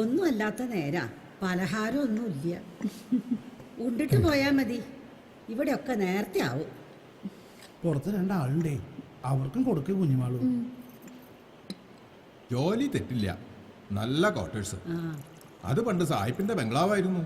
ഒന്നും അല്ലാത്ത നേരാ. പലഹാരം ഒന്നുമില്ല ഉണ്ടിട്ട് പോയാൽ മതി. ഇവിടെയൊക്കെ നേരത്തെ ആവും. പുറത്ത് രണ്ടാളുണ്ടേ. അവർക്കും കൊടുക്ക് കുഞ്ഞുമാളും. ജോലി തെറ്റില്ല. നല്ല ക്വാർട്ടേഴ്സ്. അത് പണ്ട് സായിപ്പിന്റെ ബംഗ്ലാവായിരുന്നു.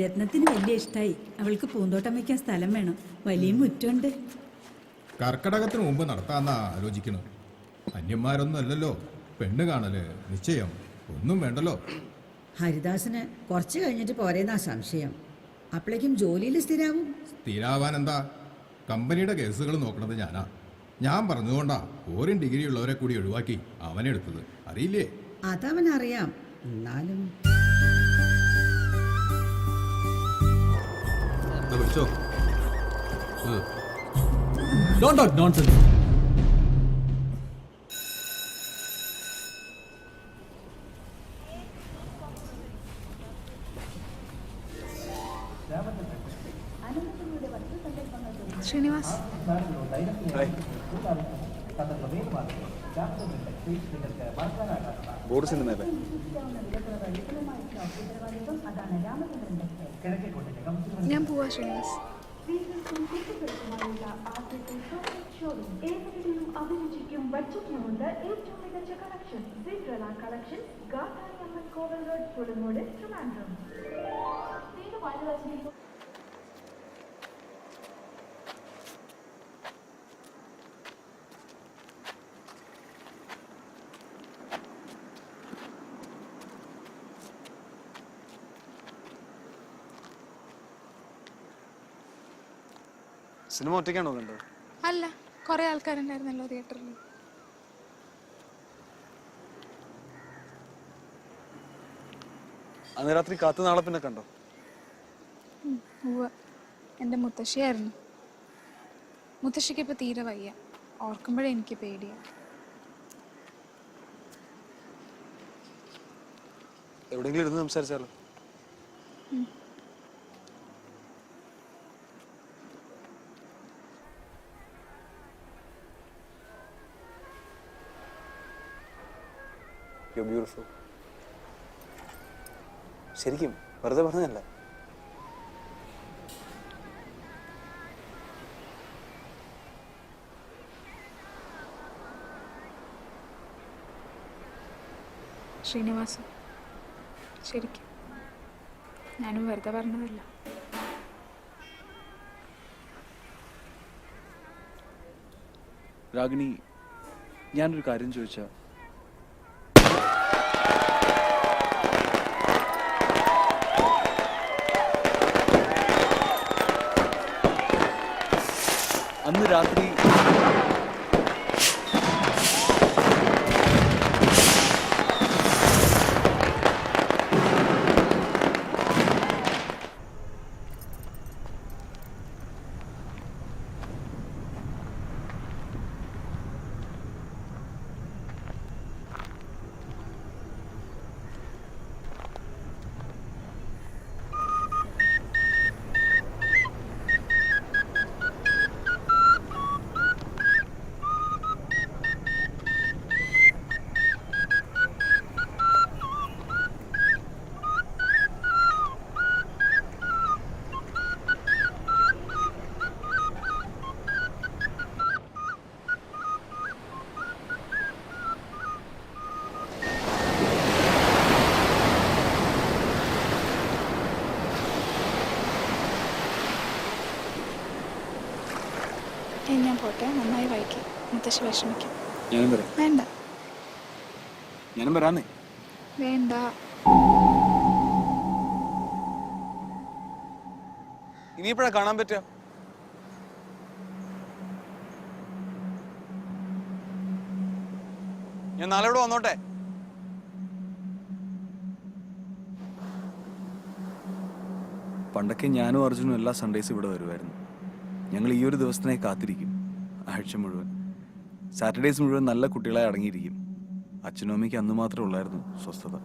രത്നത്തിന് വലിയ ഇഷ്ടായി. അവൾക്ക് പൂന്തോട്ടം വയ്ക്കാൻ സ്ഥലം വേണം. വലിയ മുറ്റുണ്ട് കർക്കടകത്തിന് മുമ്പ് നടത്താന്നാ ആലോചിക്കണം അന്യന്മാരൊന്നും അല്ലല്ലോ. പെണ്ണ് കാണൽ. നിശ്ചയം. ഒന്നും വേണ്ടല്ലോ. ഹരിദാസിന് കുറച്ച് കഴിഞ്ഞിട്ട് പോരേന്നാ സംശയം. അപ്പോഴേക്കും ജോലിയിൽ സ്ഥിരാവും? സ്ഥിരാവാൻ എന്താ കമ്പനിയുടെ കേസുകൾ നോക്കണത് ഞാനാ. ഞാൻ പറഞ്ഞുകൊണ്ടാ ഓരോ ഡിഗ്രി ഉള്ളവരെ കൂടി ഒഴിവാക്കി അവനെടുത്തത്. അറിയില്ലേ? അതവൻ അറിയാം എന്നാലും വിളിച്ചോ? നോൺസെൻസ് ബോർഡ് സിനിമയല്ലേ ഞാൻ പോവാ ശ്രീനിവാസ്. അഭിരുചിക്കും ബഡ്ജറ്റിനുമുണ്ട് ഏറ്റവും മികച്ച കളക്ഷൻ കളക്ഷൻ കോവൽ റോഡ് പുളിമൂട് ട്രിവാൻഡ്രം സിനിമ ഒറ്റയ്ക്കാണോ കണ്ടത്? അല്ല കുറെ ആൾക്കാരുണ്ടായിരുന്നല്ലോ തിയേറ്ററിൽ അന്ന് രാത്രി കാത്തു നാളെ പിന്നെ കണ്ടോ? എന്റെ എന്റെ മുത്തശ്ശിയായിരുന്നു. മുത്തശ്ശിക്ക് ഇപ്പൊ തീരെ വയ്യ. ഓർക്കുമ്പോഴേ എനിക്ക് പേടിയാ. എവിടെങ്കിലും ഇരുന്ന് സംസാരിച്ചാലോ? Beautiful. ശരിക്കും വെറുതെ പറഞ്ഞല്ല ശ്രീനിവാസൻ ശരിക്കും ഞാനും വെറുതെ പറഞ്ഞതല്ല രാഗിണി ഞാനൊരു കാര്യം ചോദിച്ചാ അന്ന് മുത്തശ്ശി വിഷമിക്കും. ഞാനും വരാം. വേണ്ട. ഞാനും വരാന്നേ. വേണ്ട. ഇനിയിപ്പോഴാ കാണാൻ പറ്റുക? ഞാൻ നാളെ ഇവിടെ വന്നോട്ടെ. പണ്ടൊക്കെ ഞാനും അർജുനും എല്ലാ സൺഡേസും ഇവിടെ വരുമായിരുന്നു ഞങ്ങൾ ഈ ഒരു ദിവസത്തിനായി കാത്തിരിക്കും. ആഴ്ച മുഴുവൻ. സാറ്റർഡേസ് മുഴുവൻ നല്ല കുട്ടികളെ അടങ്ങിയിരിക്കും. അച്ഛനും അമ്മയ്ക്ക് അന്ന് മാത്രമേ ഉള്ളായിരുന്നു സ്വസ്ഥത.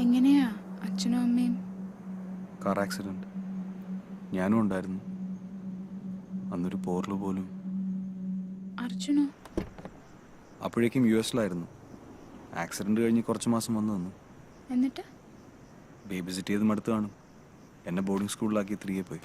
എങ്ങനെയാ? അച്ഛനും അമ്മയും? Car accident. ഞാനും ഉണ്ടായിരുന്നു. അന്നൊരു പോർൽ പോലും. അർജുനോ? അപ്പോഴേക്കും യു എസിലായിരുന്നു. ആക്സിഡന്റ് കഴിഞ്ഞ് കുറച്ച് മാസം വന്നു തന്നു എന്നിട്ട്? ബേബി സിറ്റ് ചെയ്ത് മടുത്ത് കാണും. എന്നെ ബോർഡിംഗ് സ്കൂളിലാക്കി തിരികെ പോയി.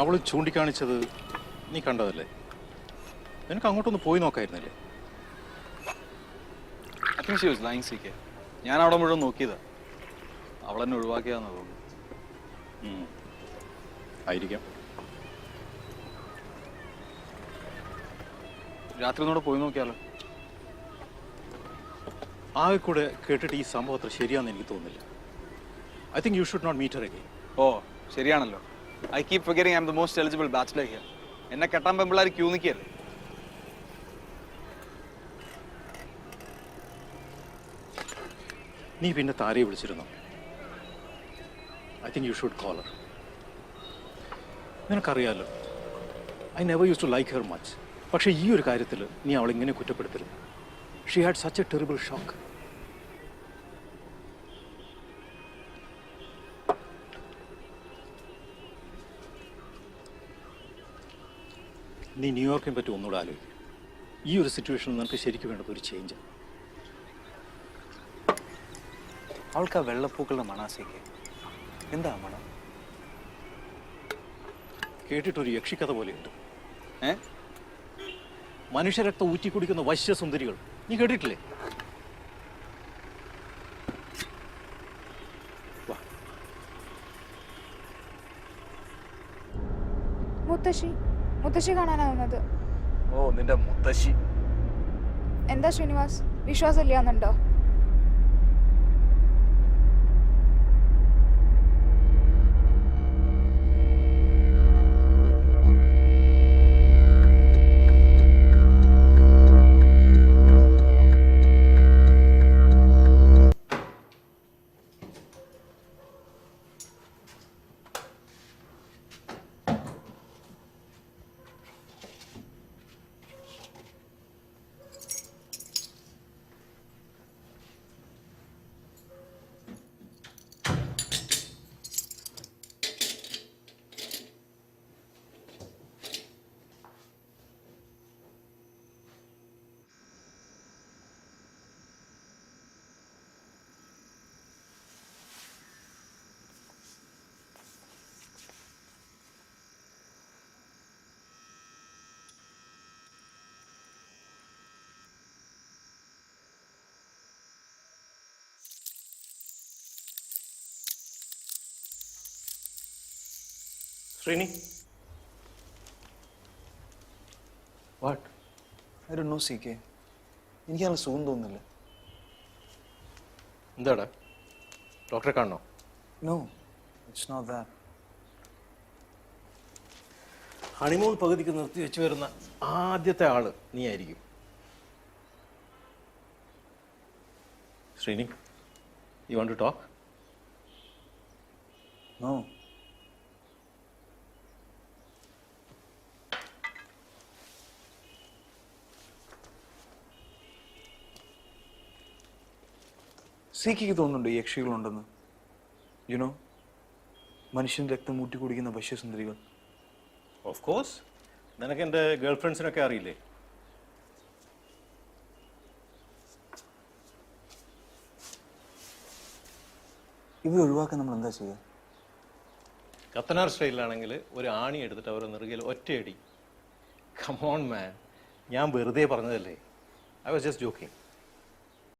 അവൾ ചൂണ്ടിക്കാണിച്ചത് നീ കണ്ടതല്ലേ? നിനക്ക് അങ്ങോട്ടൊന്ന് പോയി നോക്കായിരുന്നില്ലേ? I think she was lying ഞാൻ അവിടെ മുഴുവൻ നോക്കിയതാ. അവൾ എന്നെ ഒഴിവാക്കിയാന്ന് തോന്നുന്നു. ആയിരിക്കാം. രാത്രി ഒന്നുകൂടെ പോയി നോക്കിയാലോ? ആകെ കൂടെ കേട്ടിട്ട് ഈ സംഭവം അത്ര ശരിയാന്ന് എനിക്ക് തോന്നുന്നില്ല. I think you should not meet again ഓ ശരിയാണല്ലോ. I keep figuring I'm the most eligible bachelor here എന്നെ കെട്ടാൻ പെമ്പിള്ളാർ ക്യൂ നിൽക്കരുത് നീ പിന്നെ താരയെ വിളിച്ചിരുന്നോ? I think you should call her നിനക്കറിയാലോ I never use to like her much പക്ഷേ ഈ ഒരു കാര്യത്തിൽ നീ അവളിങ്ങനെ കുറ്റപ്പെടുത്തരുത്. She had such a terrible shock നീ ന്യൂയോർക്കിനെ പറ്റി ഒന്നുകൂടെ ആലോചിക്കും. ഈ ഒരു സിറ്റുവേഷനിൽ നിനക്ക് ശരിക്കും വേണ്ടത് ഒരു ചേഞ്ച് അവൾക്ക് ആ വെള്ളപ്പൂക്കളുടെ മണാസയ്ക്ക് എന്താ മണം? കേട്ടിട്ടൊരു യക്ഷിക്കഥ പോലെയുണ്ട്. ഏ? മനുഷ്യരക്തം ഊറ്റി കുടിക്കുന്ന വശ്യസുന്ദരികൾ. നീ കേട്ടിട്ടില്ലേ? മുത്തശ്ശി മുത്തശ്ശി കാണാനാ വന്നത് ഓ നിന്റെ മുത്തശ്ശി. എന്താ ശ്രീനിവാസ്? വിശ്വാസം ഇല്ലാന്നുണ്ടോ Srini. What I Dr know C K എനിക്ക് നല്ല സുഖം തോന്നുന്നില്ല. എന്താടാ? ഡോക്ടറെ കാണണോ? No it's not that honeymoon പകുതിക്ക് നിർത്തി വെച്ച് വരുന്ന ആദ്യത്തെ ആൾ നീ ആയിരിക്കും Srini you want to talk no സീക്കിക്ക് തോന്നുന്നുണ്ട് ഈ യക്ഷികളുണ്ടെന്ന്? യുനോ മനുഷ്യൻ രക്തം ഊറ്റി കുടിക്കുന്ന വശ്യസുന്ദരികൾ. ഓഫ് കോഴ്സ് നിനക്ക് എന്റെ ഗേൾ ഫ്രണ്ട്സിനൊക്കെ അറിയില്ലേ? ഇവ ഒഴിവാക്കാൻ നമ്മൾ എന്താ ചെയ്യുക കത്തനാർ സ്റ്റൈലിലാണെങ്കിൽ ഒരു ആണി എടുത്തിട്ട് അവരെ നെറുകയിൽ ഒറ്റയടി. കമോൺ മാൻ ഞാൻ വെറുതെ പറഞ്ഞതല്ലേ? I was just joking